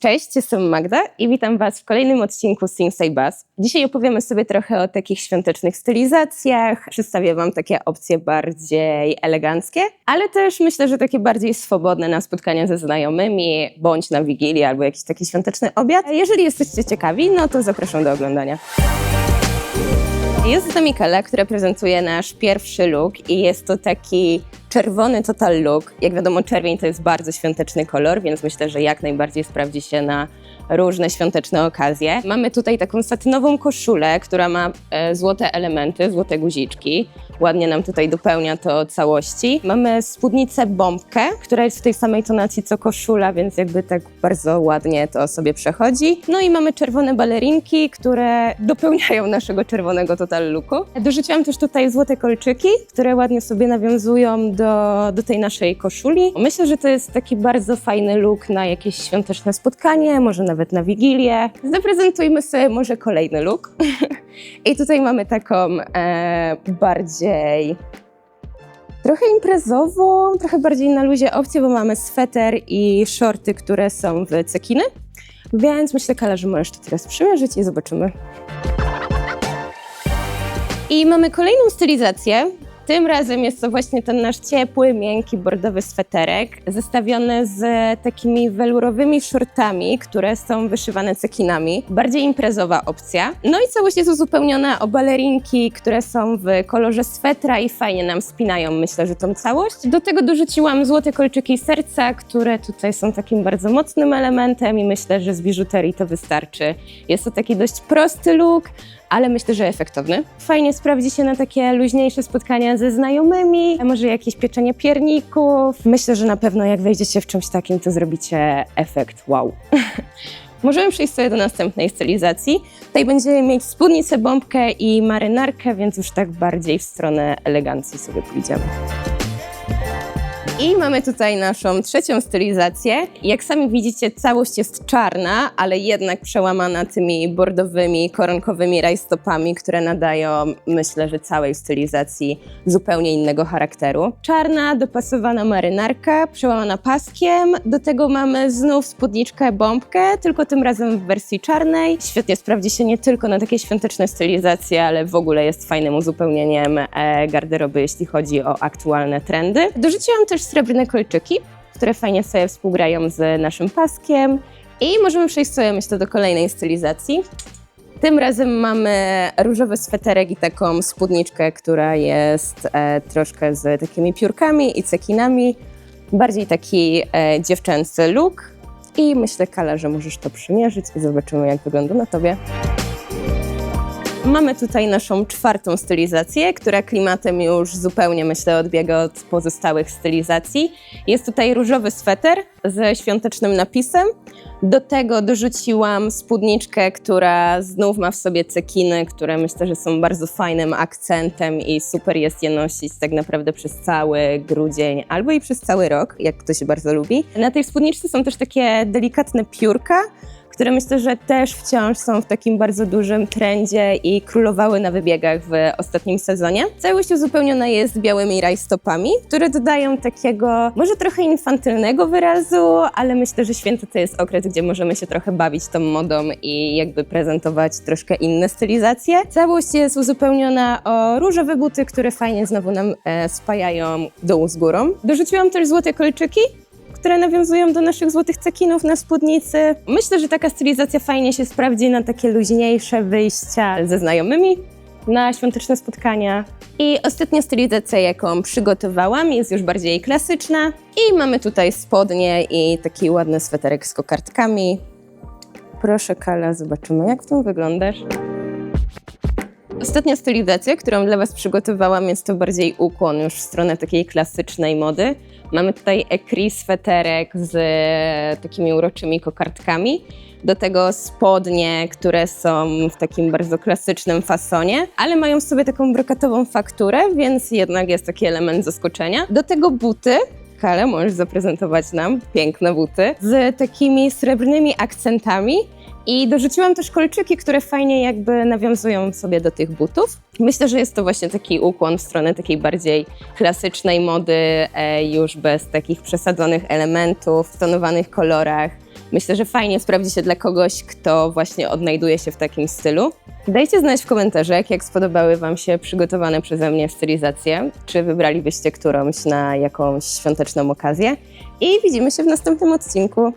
Cześć, jestem Magda i witam Was w kolejnym odcinku Sing Say Buzz. Dzisiaj opowiemy sobie trochę o takich świątecznych stylizacjach, przedstawię Wam takie opcje bardziej eleganckie, ale też myślę, że takie bardziej swobodne na spotkania ze znajomymi, bądź na wigilię albo jakiś taki świąteczny obiad. Jeżeli jesteście ciekawi, no to zapraszam do oglądania. Jest nami Kala, która prezentuje nasz pierwszy look i jest to taki czerwony total look. Jak wiadomo, czerwień to jest bardzo świąteczny kolor, więc myślę, że jak najbardziej sprawdzi się na różne świąteczne okazje. Mamy tutaj taką satynową koszulę, która ma e, złote elementy, złote guziczki. Ładnie nam tutaj dopełnia to całości. Mamy spódnicę bombkę, która jest w tej samej tonacji co koszula, więc jakby tak bardzo ładnie to sobie przechodzi. No i mamy czerwone balerinki, które dopełniają naszego czerwonego total looku. Dorzuciłam też tutaj złote kolczyki, które ładnie sobie nawiązują do, do tej naszej koszuli. Myślę, że to jest taki bardzo fajny look na jakieś świąteczne spotkanie, może nawet na wigilię. Zaprezentujmy sobie może kolejny look. I tutaj mamy taką e, bardziej trochę imprezową, trochę bardziej na luzie opcję, bo mamy sweter i shorty, które są w cekiny. Więc myślę, Kala, że możesz to teraz przymierzyć i zobaczymy. I mamy kolejną stylizację. Tym razem jest to właśnie ten nasz ciepły, miękki, bordowy sweterek, zestawiony z takimi welurowymi shortami, które są wyszywane cekinami. Bardziej imprezowa opcja. No i całość jest uzupełniona o balerinki, które są w kolorze swetra i fajnie nam spinają, myślę, że tą całość. Do tego dorzuciłam złote kolczyki serca, które tutaj są takim bardzo mocnym elementem i myślę, że z biżuterii to wystarczy. Jest to taki dość prosty look, ale myślę, że efektowny. Fajnie sprawdzi się na takie luźniejsze spotkania ze znajomymi, może jakieś pieczenie pierników. Myślę, że na pewno jak wejdziecie w czymś takim, to zrobicie efekt wow. Możemy przejść sobie do następnej stylizacji. Tutaj będziemy mieć spódnicę, bombkę i marynarkę, więc już tak bardziej w stronę elegancji sobie pójdziemy. I mamy tutaj naszą trzecią stylizację. Jak sami widzicie, całość jest czarna, ale jednak przełamana tymi bordowymi, koronkowymi rajstopami, które nadają, myślę, że całej stylizacji zupełnie innego charakteru. Czarna, dopasowana marynarka, przełamana paskiem. Do tego mamy znów spódniczkę, bombkę, tylko tym razem w wersji czarnej. Świetnie sprawdzi się nie tylko na takie świąteczne stylizacje, ale w ogóle jest fajnym uzupełnieniem e, garderoby, jeśli chodzi o aktualne trendy. Dorzuciłam też srebrne kolczyki, które fajnie sobie współgrają z naszym paskiem. I możemy przejść sobie, myślę, do kolejnej stylizacji. Tym razem mamy różowy sweterek i taką spódniczkę, która jest e, troszkę z takimi piórkami i cekinami. Bardziej taki e, dziewczęcy look. I myślę, Kala, że możesz to przymierzyć i zobaczymy, jak wygląda na tobie. Mamy tutaj naszą czwartą stylizację, która klimatem już zupełnie, myślę, odbiega od pozostałych stylizacji. Jest tutaj różowy sweter ze świątecznym napisem. Do tego dorzuciłam spódniczkę, która znów ma w sobie cekiny, które myślę, że są bardzo fajnym akcentem i super jest je nosić tak naprawdę przez cały grudzień albo i przez cały rok, jak ktoś bardzo lubi. Na tej spódniczce są też takie delikatne piórka, które myślę, że też wciąż są w takim bardzo dużym trendzie i królowały na wybiegach w ostatnim sezonie. Całość uzupełniona jest białymi rajstopami, które dodają takiego może trochę infantylnego wyrazu, ale myślę, że święto to jest okres, gdzie możemy się trochę bawić tą modą i jakby prezentować troszkę inne stylizacje. Całość jest uzupełniona o różowe buty, które fajnie znowu nam e, spajają dół z górą. Dorzuciłam też złote kolczyki, które nawiązują do naszych złotych cekinów na spódnicy. Myślę, że taka stylizacja fajnie się sprawdzi na takie luźniejsze wyjścia ze znajomymi, na świąteczne spotkania. I ostatnia stylizacja, jaką przygotowałam, jest już bardziej klasyczna. I mamy tutaj spodnie i taki ładny sweterek z kokardkami. Proszę, Kala, zobaczymy, jak w tym wyglądasz. Ostatnia stylizacja, którą dla Was przygotowałam, jest to bardziej ukłon już w stronę takiej klasycznej mody. Mamy tutaj ekri sweterek z takimi uroczymi kokardkami. Do tego spodnie, które są w takim bardzo klasycznym fasonie, ale mają w sobie taką brokatową fakturę, więc jednak jest taki element zaskoczenia. Do tego buty, Kale, możesz zaprezentować nam piękne buty z takimi srebrnymi akcentami i dorzuciłam też kolczyki, które fajnie jakby nawiązują sobie do tych butów. Myślę, że jest to właśnie taki ukłon w stronę takiej bardziej klasycznej mody, e, już bez takich przesadzonych elementów, w tonowanych kolorach. Myślę, że fajnie sprawdzi się dla kogoś, kto właśnie odnajduje się w takim stylu. Dajcie znać w komentarzach, jak spodobały Wam się przygotowane przeze mnie stylizacje, czy wybralibyście którąś na jakąś świąteczną okazję. I widzimy się w następnym odcinku.